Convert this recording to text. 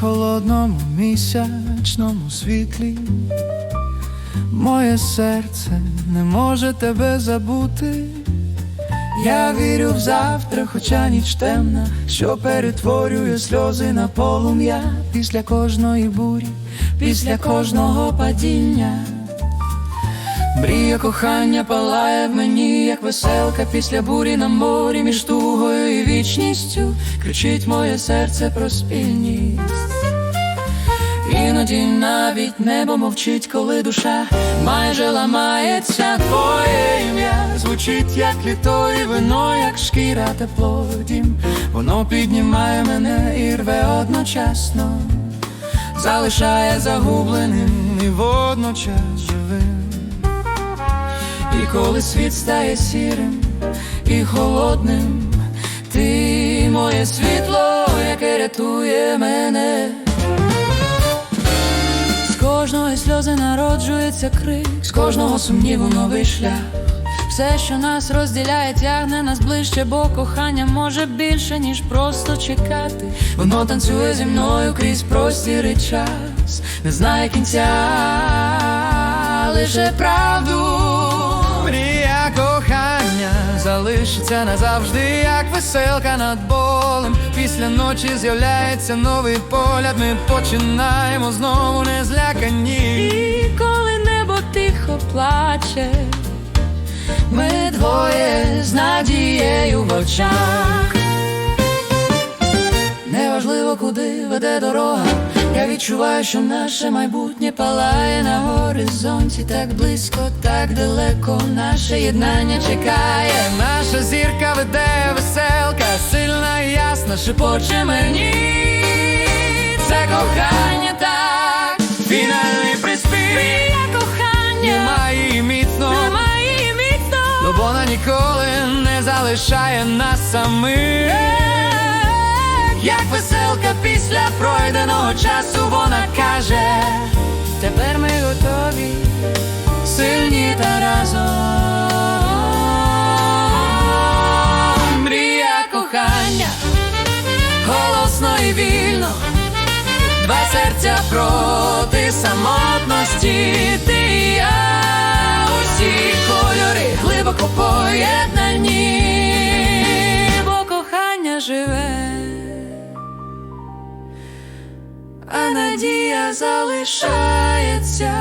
холодному місячному світлі. Моє серце не може тебе забути. Я вірю в завтра, хоча ніч темна, що перетворює сльози на полум'я після кожної бурі, після кожного падіння. Мрія кохання палає в мені, як веселка після бурі на морі між тугою і вічністю кричить моє серце про спільність. Іноді навіть небо мовчить, коли душа майже ламається твоє ім'я звучить як літо і вино, як шкіра тепло дім Воно піднімає мене і рве одночасно, залишає загубленим і водночас живим. І коли світ стає сірим і холодним, ти моє світло, яке рятує мене. З кожної сльози народжується крик, з кожного сумніву новий шлях. Все, що нас розділяє, тягне нас ближче, бо кохання може більше, ніж просто чекати. Воно танцює зі мною крізь простір і час, не знає кінця, лише правду. Залишиться назавжди, як веселка над болем. Після ночі з'являється новий погляд. Ми починаємо знову не злякані. І коли небо тихо плаче, Ми двоє з надією в очах. Неважливо, куди веде дорога. Відчуваю, що наше майбутнє палає на горизонті, так близько, так далеко. Наше єднання чекає. Наша зірка веде веселка, сильна і ясна, шепоче мені. Це кохання так, фінальний приспів. Мрія кохання Немає її міцно. немає її міцно. Ну вона ніколи не залишає нас самих Як веселка після пройденого часу вона каже Тепер ми готові, сильні та разом Мрія кохання, голосно і вільно Два серця проти самотності. Ти і я усі кольори глибоко поєднані, а надія залишається.